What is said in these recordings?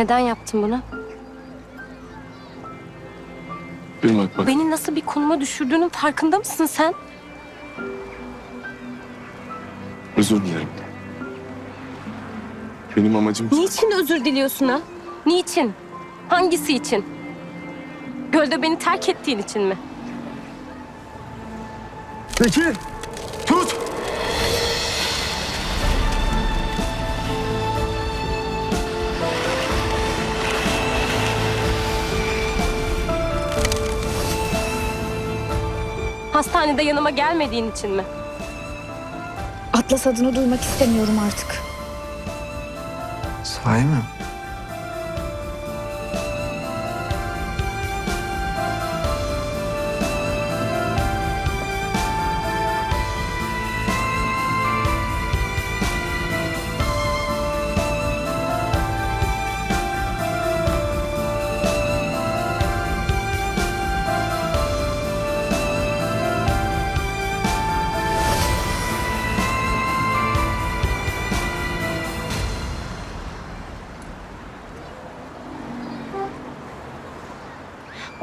Neden yaptın bunu? Irmak bak. Beni nasıl bir konuma düşürdüğünün farkında mısın sen? Özür dilerim. Benim amacım Niçin özür diliyorsun ha? Niçin? Hangisi için? Gölde beni terk ettiğin için mi? Peki. Hastanede yanıma gelmediğin için mi? Atlas adını duymak istemiyorum artık. Sahi mi?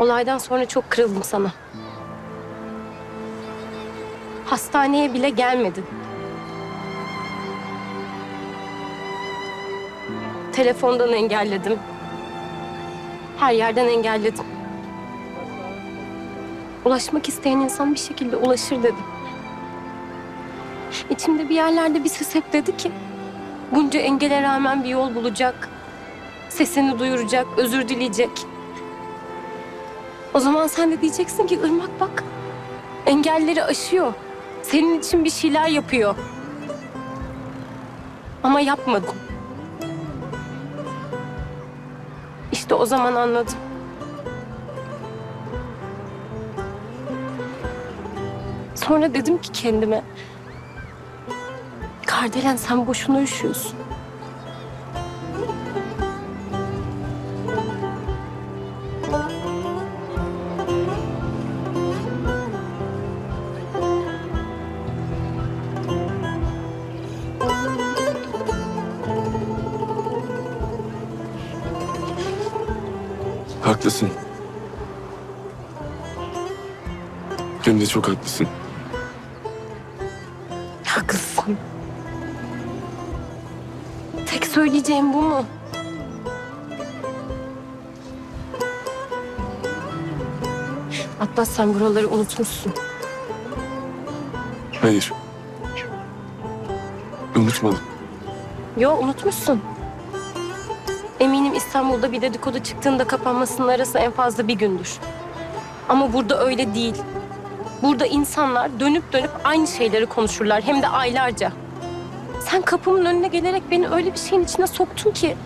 Olaydan sonra çok kırıldım sana. Hastaneye bile gelmedin. Telefondan engelledim. Her yerden engelledim. Ulaşmak isteyen insan bir şekilde ulaşır dedim. İçimde bir yerlerde bir ses hep dedi ki... ...bunca engele rağmen bir yol bulacak. Sesini duyuracak, özür dileyecek. O zaman sen de diyeceksin ki Irmak bak. Engelleri aşıyor. Senin için bir şeyler yapıyor. Ama yapmadın. İşte o zaman anladım. Sonra dedim ki kendime. Kardelen sen boşuna üşüyorsun. Haklısın. Hem de çok haklısın. Haklısın. Tek söyleyeceğim bu mu? Atlas sen buraları unutmuşsun. Hayır. Unutmadım. Yo unutmuşsun. Eminim İstanbul'da bir dedikodu çıktığında kapanmasının arası en fazla bir gündür. Ama burada öyle değil. Burada insanlar dönüp dönüp aynı şeyleri konuşurlar hem de aylarca. Sen kapımın önüne gelerek beni öyle bir şeyin içine soktun ki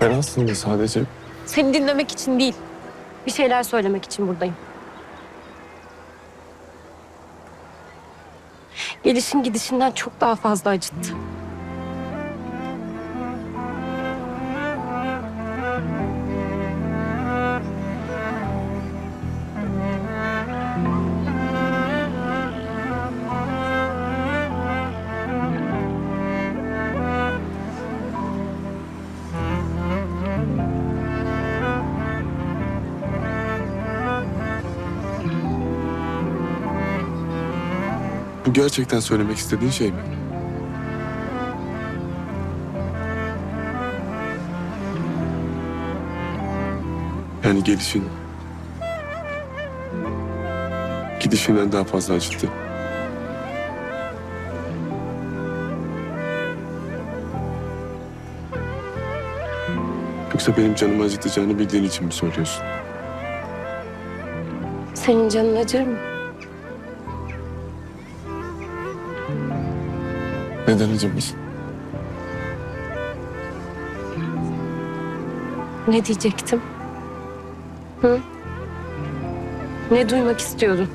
Ben aslında sadece seni dinlemek için değil, bir şeyler söylemek için buradayım. Gelişin gidişinden çok daha fazla acıttı. Bu gerçekten söylemek istediğin şey mi? Yani gelişin gidişinden daha fazla acıttı. Yoksa benim canımı acıtacağını bildiğin için mi söylüyorsun? Senin canın acır mı? Neden acımasın? Ne diyecektim? Hı? Ne duymak istiyordun?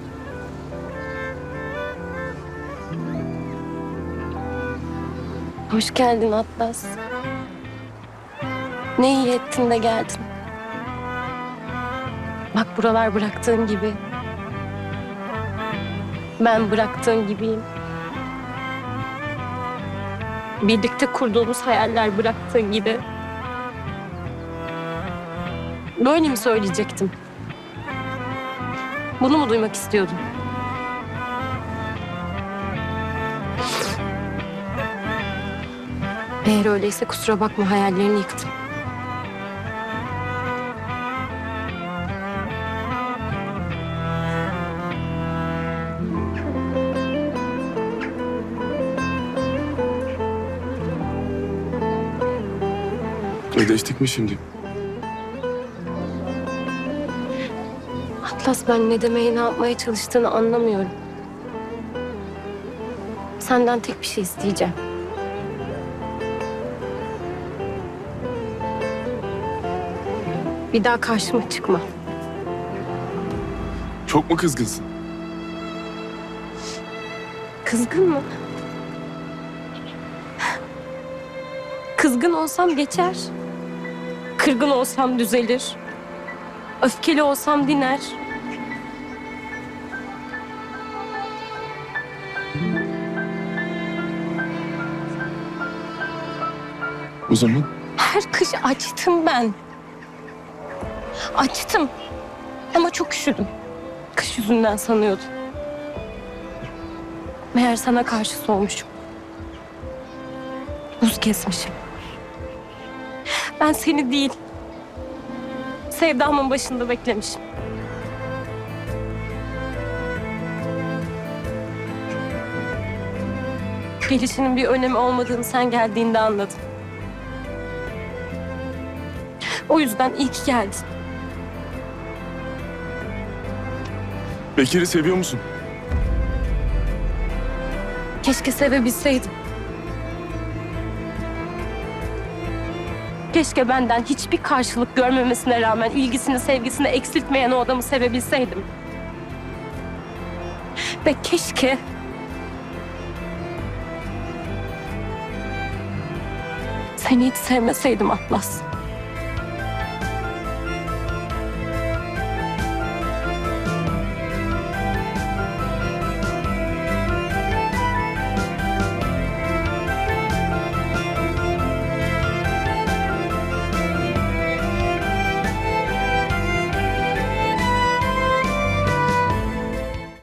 Hoş geldin Atlas. Ne iyi ettin de geldin. Bak buralar bıraktığın gibi. Ben bıraktığın gibiyim. Birlikte kurduğumuz hayaller bıraktığın gibi. Böyle mi söyleyecektim? Bunu mu duymak istiyordun? Eğer öyleyse kusura bakma hayallerini yıktım. Ödeştik mi şimdi? Atlas ben ne demeye ne yapmaya çalıştığını anlamıyorum. Senden tek bir şey isteyeceğim. Bir daha karşıma çıkma. Çok mu kızgınsın? Kızgın mı? Kızgın olsam geçer. Kırgın olsam düzelir. Öfkeli olsam diner. O zaman Her kış açtım ben. Açtım. Ama çok üşüdüm. Kış yüzünden sanıyordum. Meğer sana karşı soğumuşum. Buz kesmişim. Ben seni değil, sevdamın başında beklemişim. Gelişinin bir önemi olmadığını sen geldiğinde anladım. O yüzden iyi ki geldin. Bekir'i seviyor musun? Keşke sevebilseydim. Keşke benden hiçbir karşılık görmemesine rağmen ilgisini, sevgisini eksiltmeyen o adamı sevebilseydim. Ve keşke... Seni hiç sevmeseydim Atlas.